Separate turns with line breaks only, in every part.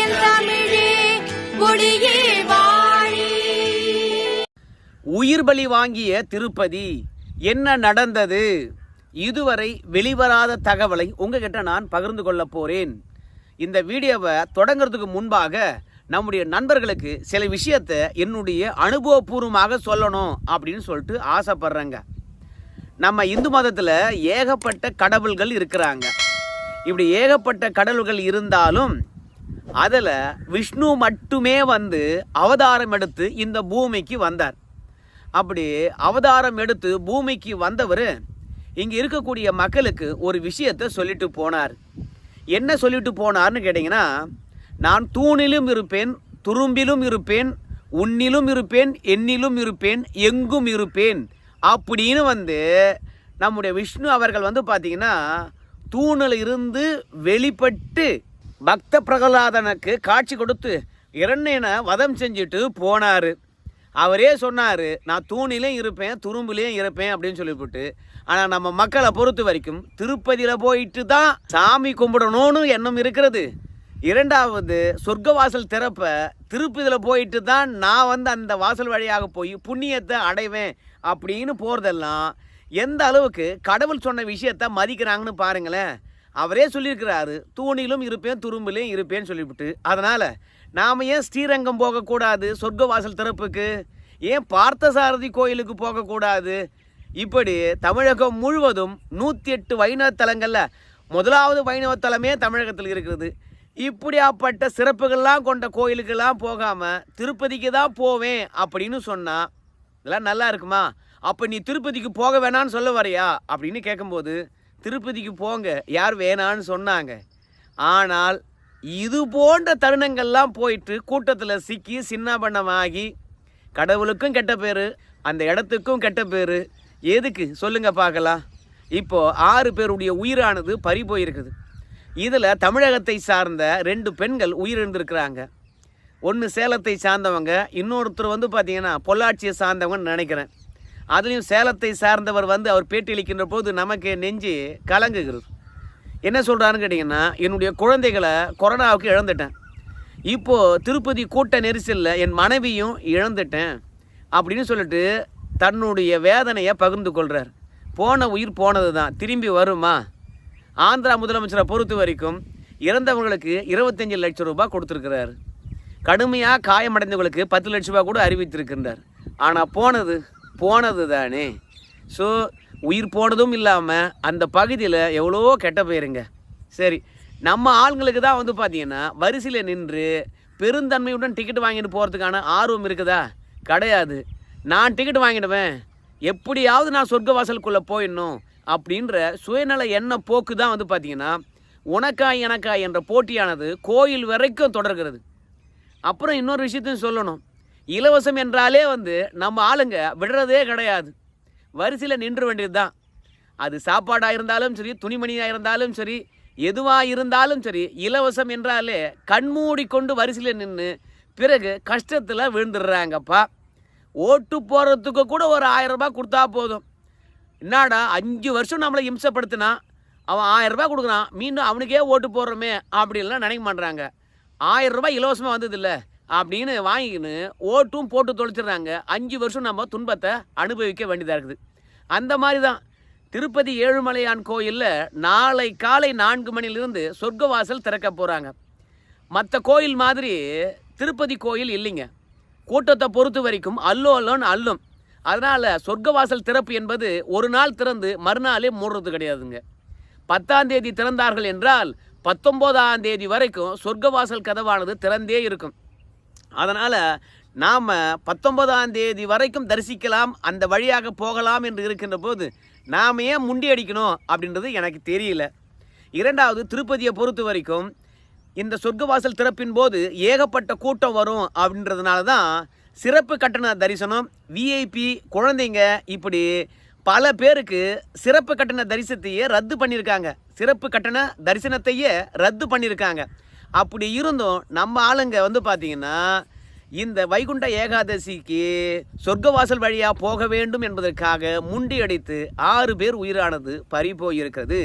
என் தமிழே வாழி.
உயிர் பலி வாங்கிய திருப்பதி என்ன நடந்தது? இதுவரை வெளிவராத தகவலை உங்ககிட்ட நான் பகிர்ந்து கொள்ள போறேன். இந்த வீடியோவை தொடங்குறதுக்கு முன்பாக நம்முடைய நண்பர்களுக்கு சில விஷயத்தை என்னுடைய அனுபவபூர்வமாக சொல்லணும் அப்படின்னு சொல்லிட்டு ஆசைப்படுறேங்க. நம்ம இந்து மதத்தில் ஏகப்பட்ட கடவுள்கள் இருக்கிறாங்க. இப்படி ஏகப்பட்ட கடவுள்கள் இருந்தாலும் அதில் விஷ்ணு மட்டுமே வந்து அவதாரம் எடுத்து இந்த பூமிக்கு வந்தார். அப்படி அவதாரம் எடுத்து பூமிக்கு வந்தவர் இங்கே இருக்கக்கூடிய மக்களுக்கு ஒரு விஷயத்தை சொல்லிட்டு போனார். என்ன சொல்லிட்டு போனார்னு கேட்டிங்கன்னா நான் தூணிலும் இருப்பேன் துரும்பிலும் இருப்பேன் உன்னிலும் இருப்பேன் எண்ணிலும் இருப்பேன் எங்கும் இருப்பேன் அப்படின்னு வந்து நம்முடைய விஷ்ணு அவர்கள் வந்து பார்த்திங்கன்னா தூணில் இருந்து வெளிப்பட்டு பக்த பிரகலாதனுக்கு காட்சி கொடுத்து இரண்யனை வதம் செஞ்சுட்டு போனார். அவரே சொன்னார் நான் தூணிலையும் இருப்பேன் துரும்புலையும் இருப்பேன் அப்படின்னு சொல்லிவிட்டு ஆனால் நம்ம மக்களை பொறுத்த வரைக்கும் திருப்பதியில் போயிட்டு தான் சாமி கும்பிடணும்னு எண்ணம் இருக்கிறது. இரண்டாவது சொர்க்க வாசல் திறப்ப திருப்பதியில் போயிட்டு தான் நான் வந்து அந்த வாசல் வழியாக போய் புண்ணியத்தை அடைவேன் அப்படின்னு போகிறதெல்லாம் எந்த அளவுக்கு கடவுள் சொன்ன விஷயத்த மதிக்கிறாங்கன்னு பாருங்களேன். அவரே சொல்லியிருக்கிறாரு தூணிலும் இருப்பேன் துரும்பிலையும் இருப்பேன்னு சொல்லிவிட்டு. அதனால் நாம் ஏன் ஸ்ரீரங்கம் போகக்கூடாது? சொர்க்க வாசல் திறப்புக்கு? ஏன் பார்த்தசாரதி கோயிலுக்கு போகக்கூடாது? இப்படி தமிழகம் முழுவதும் நூற்றி எட்டு வைணவ தலங்களில் முதலாவது வைணவ தலமே தமிழகத்தில் இருக்கிறது இப்படியாப்பட்ட சிறப்புகள்லாம் கொண்ட கோயிலுக்கெல்லாம் போகாமல் திருப்பதிக்கு தான் போவேன் அப்படின்னு சொன்னால் இதெல்லாம் நல்லா இருக்குமா? அப்போ நீ திருப்பதிக்கு போக வேணான்னு சொல்ல வரையா? அப்படின்னு கேட்கும்போது திருப்பதிக்கு போங்க. யார் வேணான்னு சொன்னாங்க. ஆனால் இது போன்ற தருணங்கள்லாம் போயிட்டு கூட்டத்தில் சிக்கி சின்னபண்ணமாகி கடவுளுக்கும் கெட்ட பேர் அந்த இடத்துக்கும் கெட்ட பேர். எதுக்கு? சொல்லுங்க பார்க்கலாம். இப்போ ஆறு பேருடைய உயிரானது பறி போயிருக்குது. இதில் தமிழகத்தை சார்ந்த ரெண்டு பெண்கள் உயிரிழந்திருக்கிறாங்க. ஒன்று சேலத்தை சார்ந்தவங்க இன்னொருத்தர் வந்து பார்த்திங்கன்னா பொள்ளாச்சியை சார்ந்தவங்கன்னு நினைக்கிறேன். அதுலேயும் சேலத்தை சார்ந்தவர் வந்து அவர் பேட்டியளிக்கின்ற போது நமக்கு நெஞ்சு கலங்குகிறது. என்ன சொல்கிறாருன்னு கேட்டிங்கன்னா என்னுடைய குழந்தைகளை கொரோனாவுக்கு இழந்துட்டேன். இப்போது திருப்பதி கூட்ட நெரிசலில் என் மனைவியும் இழந்துட்டேன் அப்படின்னு சொல்லிட்டு தன்னுடைய வேதனையை பகிர்ந்து கொள்கிறார் போன உயிர் போனது தான் திரும்பி வருமா? ஆந்திரா முதலமைச்சரை பொறுத்த வரைக்கும் இறந்தவங்களுக்கு இருபத்தஞ்சி லட்சம் ரூபாய் கொடுத்துருக்கிறார். கடுமையாக காயமடைந்தவங்களுக்கு பத்து லட்ச ரூபா கூட அறிவித்திருக்கின்றார். ஆனால் போனது போனது தானே ஸோ உயிர் போனதும் இல்லாமல் அந்த பகுதியில் எவ்வளோ கெட்ட போயிருங்க சரி நம்ம ஆளுங்களுக்கு தான் வந்து பார்த்தீங்கன்னா வரிசையில் நின்று பெருந்தன்மையுடன் டிக்கெட் வாங்கிட்டு போகிறதுக்கான ஆர்வம் இருக்குதா? கிடையாது. நான் டிக்கெட் வாங்கிடுவேன். எப்படியாவது நான் சொர்க்க வாசலுக்குள்ளே போயிடணும் அப்படின்ற சுயநல எண்ண போக்கு தான் வந்து பார்த்தீங்கன்னா உனக்காய் எனக்காய் என்ற போட்டியானது கோயில் வரைக்கும் தொடர்கிறது. அப்புறம் இன்னொரு விஷயத்தையும் சொல்லணும். இலவசம் என்றாலே வந்து நம்ம ஆளுங்க விடுறதே கிடையாது. வரிசையில் நின்று வேண்டியது தான் அது சாப்பாடாக இருந்தாலும் சரி துணிமணியாக இருந்தாலும் சரி எதுவாக இருந்தாலும் சரி இலவசம் என்றாலே கண்மூடி கொண்டு வரிசையில் நின்று பிறகு கஷ்டத்தில் விழுந்துடுறாங்கப்பா. ஓட்டு போகிறதுக்கு கூட ஒரு ஆயிரம் கொடுத்தா போதும். என்னடா அஞ்சு வருஷம் நம்மளை இம்சப்படுத்தினா அவன் ஆயிரம் கொடுக்குறான் மீண்டும் அவனுக்கே ஓட்டு போடுறோமே அப்படின்லாம் நினைக்க மாட்டுறாங்க ஆயிரம் ரூபாய் இலவசமாக வந்ததில்லை. அப்படின்னு வாங்கிக்கின்னு ஓட்டும் போட்டு தொலைச்சிடுறாங்க. அஞ்சு வருஷம் நம்ம துன்பத்தை அனுபவிக்க வேண்டியதாக இருக்குது. அந்த மாதிரி தான் திருப்பதி ஏழுமலையான் கோயிலில் நாளை காலை நான்கு மணிலிருந்து சொர்க்கவாசல் திறக்க போகிறாங்க மற்ற கோயில் மாதிரி திருப்பதி கோயில் இல்லைங்க. கூட்டத்தை பொறுத்த வரைக்கும் அல்லோ அல்லோன்னு அல்லும் அதனால் சொர்க்கவாசல் திறப்பு என்பது ஒரு நாள் திறந்து மறுநாளே மூடுறது கிடையாதுங்க. பத்தாம் தேதி திறந்தார்கள் என்றால் பத்தொம்போதாம் தேதி வரைக்கும் சொர்க்கவாசல் கதவானது திறந்தே இருக்கும். அதனால் நாம் பத்தொன்பதாம் தேதி வரைக்கும் தரிசிக்கலாம் அந்த வழியாக போகலாம் என்று இருக்கின்ற போது நாம் ஏன் முண்டி அடிக்கணும் அப்படின்றது எனக்கு தெரியல. இரண்டாவது திருப்பதியை பொறுத்த வரைக்கும் இந்த சொர்க்கவாசல் திறப்பின் போது ஏகப்பட்ட கூட்டம் வரும் அப்படின்றதுனால தான் சிறப்பு கட்டண தரிசனம் விஐபி குழந்தைங்க இப்படி பல பேருக்கு சிறப்பு கட்டண தரிசனத்தையே ரத்து பண்ணியிருக்காங்க. சிறப்பு கட்டண தரிசனத்தையே ரத்து பண்ணியிருக்காங்க. அப்படி இருந்தும் நம்ம ஆளுங்க வந்து பார்த்தீங்கன்னா இந்த வைகுண்ட ஏகாதசிக்கு சொர்க்கவாசல் வழியாக போக வேண்டும் என்பதற்காக முண்டி அடித்து ஆறு பேர் உயிரானது பறி போயிருக்கிறது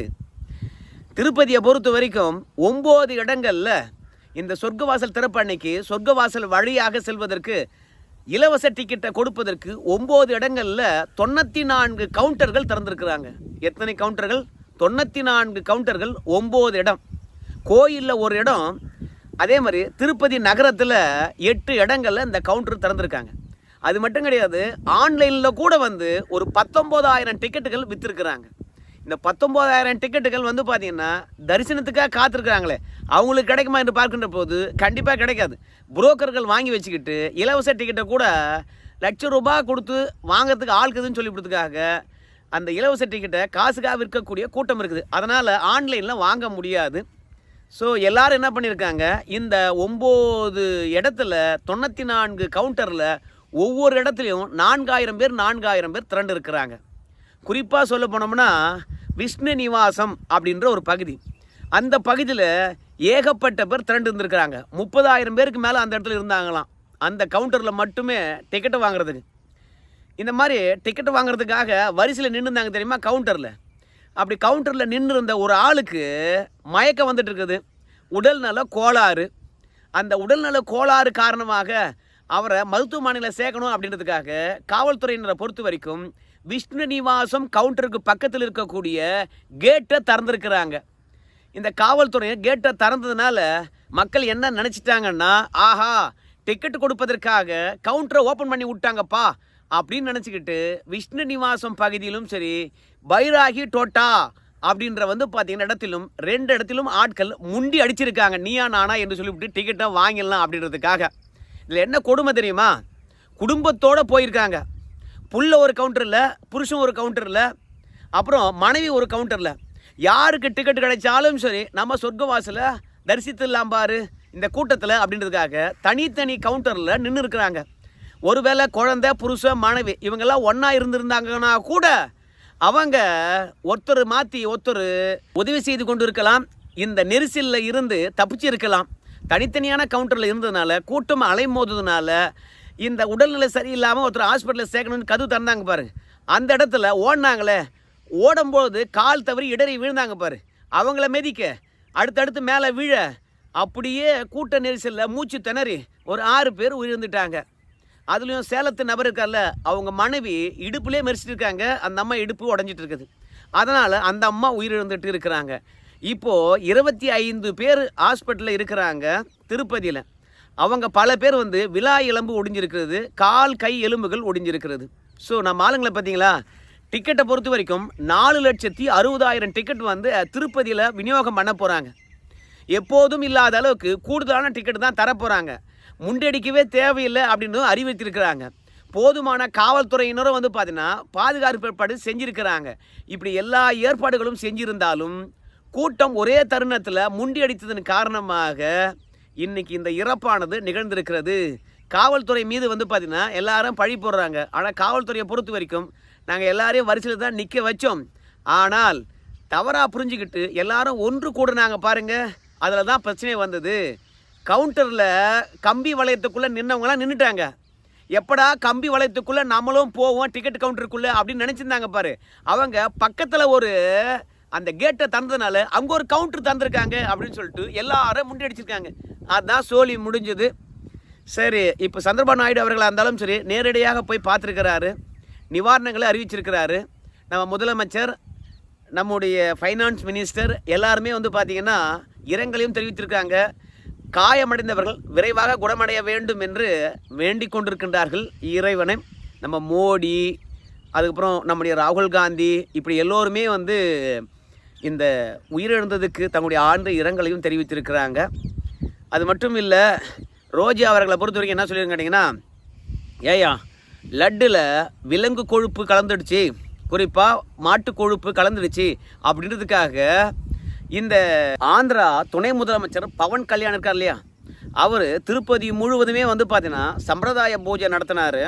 திருப்பதியை பொறுத்த வரைக்கும் ஒம்பது இடங்களில் இந்த சொர்க்கவாசல் திறப்பு அன்னைக்கு சொர்க்கவாசல் வழியாக செல்வதற்கு இலவச டிக்கெட்டை கொடுப்பதற்கு ஒம்பது இடங்களில் தொண்ணூற்றி நான்கு கவுண்டர்கள் திறந்திருக்கிறாங்க. எத்தனை கவுண்டர்கள் தொண்ணூற்றி நான்கு கவுண்டர்கள் ஒம்பது இடம். கோயிலில் ஒரு இடம் அதே மாதிரி திருப்பதி நகரத்தில் எட்டு இடங்களில் இந்த கவுண்டர் திறந்திருக்காங்க. அது மட்டும் கிடையாது ஆன்லைனில் கூட வந்து ஒரு பத்தொம்போதாயிரம் டிக்கெட்டுகள் விற்றுருக்குறாங்க இந்த பத்தொம்போதாயிரம் டிக்கெட்டுகள் வந்து பார்த்தீங்கன்னா தரிசனத்துக்காக காத்திருக்கிறாங்களே. அவங்களுக்கு கிடைக்குமா என்று பார்க்கின்ற போது கண்டிப்பாக கிடைக்காது. புரோக்கர்கள் வாங்கி வச்சுக்கிட்டு இலவச டிக்கெட்டை கூட லட்சம் ரூபாய் கொடுத்து வாங்குறதுக்கு ஆளுக்குதுன்னு சொல்லிவிட்டதுக்காக அந்த இலவச டிக்கெட்டை காசுக்காக விற்கக்கூடிய கூட்டம் இருக்குது. அதனால் ஆன்லைனில் வாங்க முடியாது. ஸோ எல்லாரும் என்ன பண்ணியிருக்காங்க இந்த ஒம்பது இடத்துல தொண்ணூற்றி நான்கு கவுண்டரில் ஒவ்வொரு இடத்துலையும் நான்காயிரம் பேர் நான்காயிரம் பேர் திரண்டு இருக்கிறாங்க குறிப்பாக சொல்ல போனோம்னா விஷ்ணு நிவாசம் அப்படின்ற ஒரு பகுதி. அந்த பகுதியில் ஏகப்பட்ட பேர் திரண்டு இருந்திருக்கிறாங்க முப்பதாயிரம் பேருக்கு மேலே அந்த இடத்துல இருந்தாங்களாம். அந்த கவுண்டரில் மட்டுமே டிக்கெட்டை வாங்குறதுக்கு. இந்த மாதிரி டிக்கெட் வாங்குறதுக்காக வரிசையில் நின்றுந்தாங்க தெரியுமா கவுண்டரில் அப்படி கவுண்டரில் நின்று இருந்த ஒரு ஆளுக்கு மயக்கம் வந்துட்டு இருக்குது உடல்நல கோளாறு. அந்த உடல்நல கோளாறு காரணமாக அவரை மருத்துவமனையில் சேர்க்கணும் அப்படின்றதுக்காக காவல்துறையினரை பொறுத்த வரைக்கும் விஷ்ணு நிவாசம் கவுண்டருக்கு பக்கத்தில் இருக்கக்கூடிய கேட்டை திறந்துருக்கிறாங்க. இந்த காவல்துறை கேட்டை திறந்ததுனால மக்கள் என்ன நினச்சிட்டாங்கன்னா ஆஹா டிக்கெட் கொடுப்பதற்காக கவுண்டரை ஓப்பன் பண்ணி விட்டாங்கப்பா. அப்படின்னு நினச்சிக்கிட்டு விஷ்ணு நிவாசம் பகுதியிலும் சரி பைராகி டோட்டா அப்படின்ற வந்து பார்த்தீங்கன்னா இடத்திலும் ரெண்டு இடத்திலும் ஆட்கள் முண்டி அடிச்சிருக்காங்க. நீயா நானா என்று சொல்லிவிட்டு டிக்கெட்டை வாங்கிடலாம் அப்படின்றதுக்காக. இதில் என்ன கொடுமை தெரியுமா? குடும்பத்தோடு போயிருக்காங்க. புள்ள ஒரு கவுண்டரில் புருஷன் ஒரு கவுண்டரில் அப்புறம் மனைவி ஒரு கவுண்டரில் யாருக்கு டிக்கெட் கிடைச்சாலும் சரி நம்ம சொர்க்கவாசல தரிசித்துலாம் பாரு இந்த கூட்டத்தில் அப்படின்றதுக்காக தனித்தனி கவுண்டரில் நின்று இருக்கிறாங்க ஒருவேளை குழந்தை புருஷன் மனைவி இவங்கெல்லாம் ஒன்றா இருந்திருந்தாங்கன்னா கூட அவங்க ஒருத்தர் மாற்றி ஒருத்தர் உதவி செய்து கொண்டு இருக்கலாம் இந்த நெரிசலில் இருந்து தப்பிச்சு இருக்கலாம் தனித்தனியான கவுண்டரில் இருந்ததுனால கூட்டம் அலைமோதுனால இந்த உடல்நிலை சரியில்லாமல் ஒருத்தர் ஹாஸ்பிட்டலில் சேர்க்கணும்னு கதவு திறந்தாங்க பாரு அந்த இடத்துல ஓடினாங்களே ஓடும்போது கால் தவறி இடறி விழுந்தாங்க பாரு. அவங்கள மெதிக்க அடுத்தடுத்து மேலே விழ அப்படியே கூட்ட நெரிசலில் மூச்சு திணறி ஒரு ஆறு பேர் உயிர்ந்துட்டாங்க அதுலேயும் சேலத்து நபர் இருக்கார்ல அவங்க மனைவி இடுப்புலேயே மெரிச்சிட்டு இருக்காங்க. அந்த அம்மா இடுப்பு உடஞ்சிட்டு இருக்குது. அதனால் அந்த அம்மா உயிரிழந்துட்டு இருக்கிறாங்க. இப்போது இருபத்தி ஐந்து பேர் ஹாஸ்பிட்டலில் இருக்கிறாங்க திருப்பதியில். அவங்க பல பேர் வந்து விழா எலும்பு ஒடிஞ்சிருக்கிறது கால் கை எலும்புகள் ஒடிஞ்சிருக்கிறது. ஸோ நம்ம ஆளுங்களை பார்த்தீங்களா? டிக்கெட்டை பொறுத்த வரைக்கும் நாலு லட்சத்தி அறுபதாயிரம் டிக்கெட் வந்து திருப்பதியில் விநியோகம் பண்ண போகிறாங்க எப்போதும் இல்லாத அளவுக்கு கூடுதலான டிக்கெட் தான் தரப்போகிறாங்க முண்டடிக்கவே தேவையில்லை அப்படின்னு அறிவித்திருக்கிறாங்க போதுமான காவல்துறையினரும் வந்து பார்த்தீங்கன்னா பாதுகாப்பு ஏற்பாடு செஞ்சுருக்கிறாங்க. இப்படி எல்லா ஏற்பாடுகளும் செஞ்சிருந்தாலும் கூட்டம் ஒரே தருணத்தில் முண்டி அடித்ததன் காரணமாக இன்னைக்கு இந்த இறப்பானது நிகழ்ந்திருக்கிறது. காவல்துறை மீது வந்து பார்த்தீங்கன்னா எல்லாரும் பழி போடுறாங்க. ஆனால் காவல்துறையை பொறுத்த வரைக்கும் நாங்கள் எல்லாரையும் வரிசையில் தான் நிற்க வச்சோம். ஆனால் தவறாக புரிஞ்சுக்கிட்டு எல்லாரும் ஒன்று கூடுனாங்க பாருங்கள் அதில் தான் பிரச்சனை வந்தது. கவுண்டரில் கம்பி வளையத்துக்குள்ளே நின்னவங்களாம் நின்றுட்டாங்க எப்படா கம்பி வளையத்துக்குள்ளே நம்மளும் போவோம் டிக்கெட் கவுண்டருக்குள்ளே அப்படின்னு நினச்சிருந்தாங்க பாரு. அவங்க பக்கத்தில் ஒரு அந்த கேட்டை தந்ததுனால அங்கே ஒரு கவுண்டர் தந்திருக்காங்க அப்படின்னு சொல்லிட்டு எல்லாரும் முன்னடிச்சிருக்காங்க அதுதான் சோழி முடிஞ்சது. சரி இப்போ சந்திரபா நாயுடு அவர்களாக இருந்தாலும் சரி நேரடியாக போய் பார்த்துருக்கிறாரு. நிவாரணங்களை அறிவிச்சிருக்கிறாரு. நம்ம முதலமைச்சர் நம்முடைய ஃபைனான்ஸ் மினிஸ்டர் எல்லாருமே வந்து பார்த்திங்கன்னா இரங்கலையும் தெரிவித்திருக்காங்க. காயமடைந்தவர்கள் விரைவாக குணமடைய வேண்டும் என்று வேண்டிக் கொண்டிருக்கின்றார்கள் இறைவனை. நம்ம மோடி அதுக்கப்புறம் நம்முடைய ராகுல் காந்தி இப்படி எல்லோருமே வந்து இந்த உயிரிழந்ததுக்கு தங்களுடைய ஆழ்ந்த இரங்கலையும் தெரிவித்திருக்கிறாங்க. அது மட்டும் இல்லை ரோஜா அவர்களை பொறுத்த வரைக்கும் என்ன சொல்லியிருங்க ஏயா லட்டில் விலங்கு கொழுப்பு கலந்துடுச்சு. குறிப்பாக மாட்டு கொழுப்பு கலந்துடுச்சு. அப்படின்றதுக்காக இந்த ஆந்திரா துணை முதலமைச்சர் பவன் கல்யாண் இருக்கார் இல்லையா? அவர் திருப்பதி முழுவதுமே வந்து பார்த்தீங்கன்னா சம்பிரதாய பூஜை நடத்தினார்.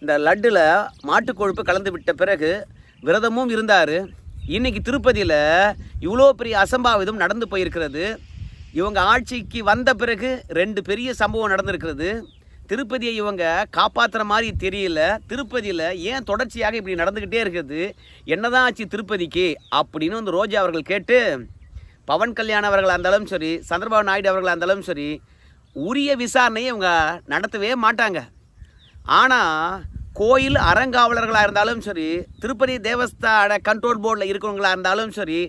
இந்த லட்டில் மாட்டு கொழுப்பு கலந்து விட்ட பிறகு விரதமும் இருந்தார். இன்னைக்கு திருப்பதியில் இவ்வளோ பெரிய அசம்பாவிதம் நடந்து போயிருக்கிறது. இவங்க ஆட்சிக்கு வந்த பிறகு ரெண்டு பெரிய சம்பவம் நடந்திருக்கிறது. திருப்பதியை இவங்க காப்பாற்றுற மாதிரி தெரியல. திருப்பதியில் ஏன் தொடர்ச்சியாக இப்படி நடந்துக்கிட்டே இருக்குது? என்னதான் ஆச்சு திருப்பதிக்கு? அப்படின்னு வந்து ரோஜா அவர்கள் கேட்டு பவன் கல்யாண் அவர்களாக இருந்தாலும் சரி சந்திரபாபு நாயுடு அவர்களாக இருந்தாலும் சரி உரிய விசாரணையை இவங்க நடத்தவே மாட்டாங்க. ஆனால் கோயில் அறங்காவலர்களாக இருந்தாலும் சரி திருப்பதி தேவஸ்தான கண்ட்ரோல் போர்டில் இருக்கிறவங்களா இருந்தாலும் சரி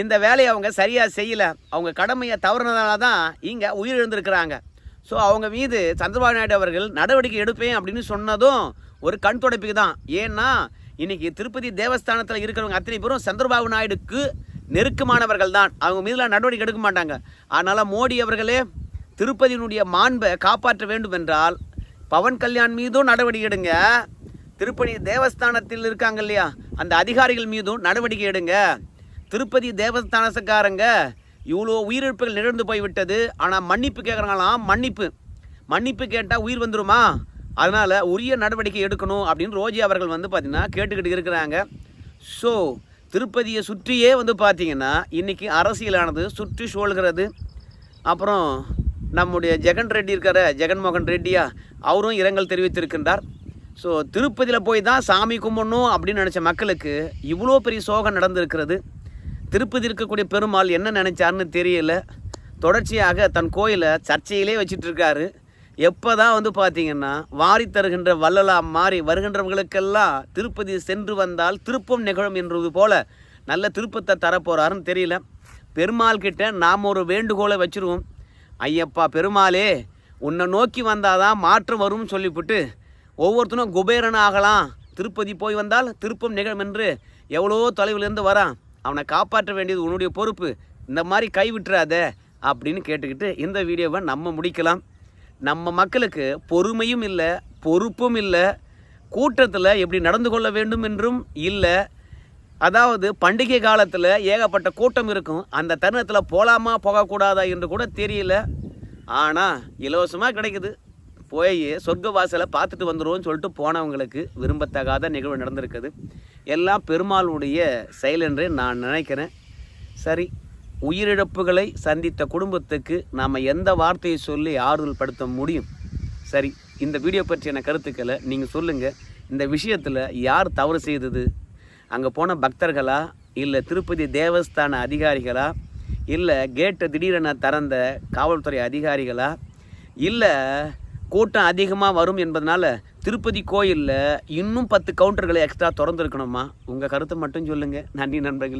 இந்த வேலையை அவங்க சரியாக செய்யலை. அவங்க கடமையை தவறுனதால தான் இங்கே உயிரிழந்திருக்கிறாங்க. ஸோ அவங்க மீது சந்திரபாபு நாயுடு அவர்கள் நடவடிக்கை எடுப்பேன் அப்படின்னு சொன்னதும் ஒரு கண் துடைப்புக்கு தான். ஏன்னா இன்னைக்கு திருப்பதி தேவஸ்தானத்தில் இருக்கிறவங்க அத்தனை பேரும் சந்திரபாபு நாயுடுக்கு நெருக்கமானவர்கள் தான். அவங்க மீதுலாம் நடவடிக்கை எடுக்க மாட்டாங்க. அதனால் மோடி அவர்களே திருப்பதியினுடைய மாண்பை காப்பாற்ற வேண்டும் என்றால் பவன் கல்யாண் மீதும் நடவடிக்கை எடுங்க. திருப்பதி தேவஸ்தானத்தில் இருக்காங்க இல்லையா? அந்த அதிகாரிகள் மீதும் நடவடிக்கை எடுங்க. திருப்பதி தேவஸ்தானத்துக்காரங்க இவ்வளோ உயிரிழப்புகள் நிகழ்ந்து போய்விட்டது. ஆனால் மன்னிப்பு கேட்குறாங்களாம் மன்னிப்பு. மன்னிப்பு கேட்டால் உயிர் வந்துருமா? அதனால் உரிய நடவடிக்கை எடுக்கணும் அப்படின்னு ரோஜி அவர்கள் வந்து பார்த்திங்கன்னா கேட்டுக்கிட்டு இருக்கிறாங்க. ஸோ திருப்பதியை சுற்றியே வந்து பார்த்தீங்கன்னா இன்றைக்கி அரசியலானது சுற்றி சூழ்கிறது. அப்புறம் நம்முடைய ஜெகன் ரெட்டி இருக்கார ஜெகன்மோகன் ரெட்டியா அவரும் இரங்கல் தெரிவித்திருக்கின்றார். ஸோ திருப்பதியில் போய் தான் சாமி கும்பிடணும் அப்படின்னு நினச்ச மக்களுக்கு இவ்வளோ பெரிய சோகம் நடந்திருக்கிறது. திருப்பதி இருக்கக்கூடிய பெருமாள் என்ன நினைச்சாருன்னு தெரியல. தொடர்ச்சியாக தன் கோயிலை சர்ச்சையிலே வச்சிட்டு இருக்காரு எப்போ தான் வந்து பார்த்தீங்கன்னா வாரி தருகின்ற வள்ளலா மாறி வருகின்றவர்களுக்கெல்லாம் திருப்பதி சென்று வந்தால் திருப்பம் நிகழும் என்றது போல நல்ல திருப்பத்தை தரப்போகிறாருன்னு தெரியல. பெருமாள் கிட்ட நாம் ஒரு வேண்டுகோளை வச்சிருவோம். ஐயப்பா பெருமாளே உன்னை நோக்கி வந்தாதான் மாற்றம் வரும்னு சொல்லிவிட்டு ஒவ்வொருத்தனும் குபேரன் ஆகலாம் திருப்பதி போய் வந்தால் திருப்பம் நிகழும் என்று எவ்வளோ தொலைவிலிருந்து வரான். அவனை காப்பாற்ற வேண்டியது உன்னுடைய பொறுப்பு. இந்த மாதிரி கை விட்டுறாத அப்படின்னு கேட்டுக்கிட்டு இந்த வீடியோவை நம்ம முடிக்கலாம். நம்ம மக்களுக்கு பொறுமையும் இல்லை பொறுப்பும் இல்லை கூட்டத்தில் எப்படி நடந்து கொள்ள வேண்டும் என்றும் இல்லை. அதாவது பண்டிகை காலத்தில் ஏகப்பட்ட கூட்டம் இருக்கும். அந்த தருணத்தில் போகலாமா போகக்கூடாதா என்று கூட தெரியல. ஆனால் இலவசமாக கிடைக்குது. போய் சொர்க்க வாசலை பார்த்துட்டு வந்துடுவோம்னு சொல்லிட்டு போனவங்களுக்கு விரும்பத்தகாத நிகழ்வு நடந்திருக்குது. எல்லாம் பெருமாளுடைய செயல் என்றே நான் நினைக்கிறேன். சரி உயிரிழப்புகளை சந்தித்த குடும்பத்துக்கு நாம் எந்த வார்த்தையை சொல்லி ஆறுதல் படுத்த முடியும்? சரி இந்த வீடியோ பற்றியான கருத்துக்களை நீங்கள் சொல்லுங்கள் இந்த விஷயத்தில் யார் தவறு செய்தது? அங்கே போன பக்தர்களா? இல்லை திருப்பதி தேவஸ்தான அதிகாரிகளா? இல்லை கேட்டை திடீரென திறந்த காவல்துறை அதிகாரிகளா? இல்லை கூட்டம் அதிகமாக வரும் என்பதனால திருப்பதி கோயிலில் இன்னும் பத்து கவுண்டர்களை எக்ஸ்ட்ரா திறந்துருக்கணுமா உங்கள் கருத்தை மட்டும் சொல்லுங்கள் நன்றி நண்பர்கள்.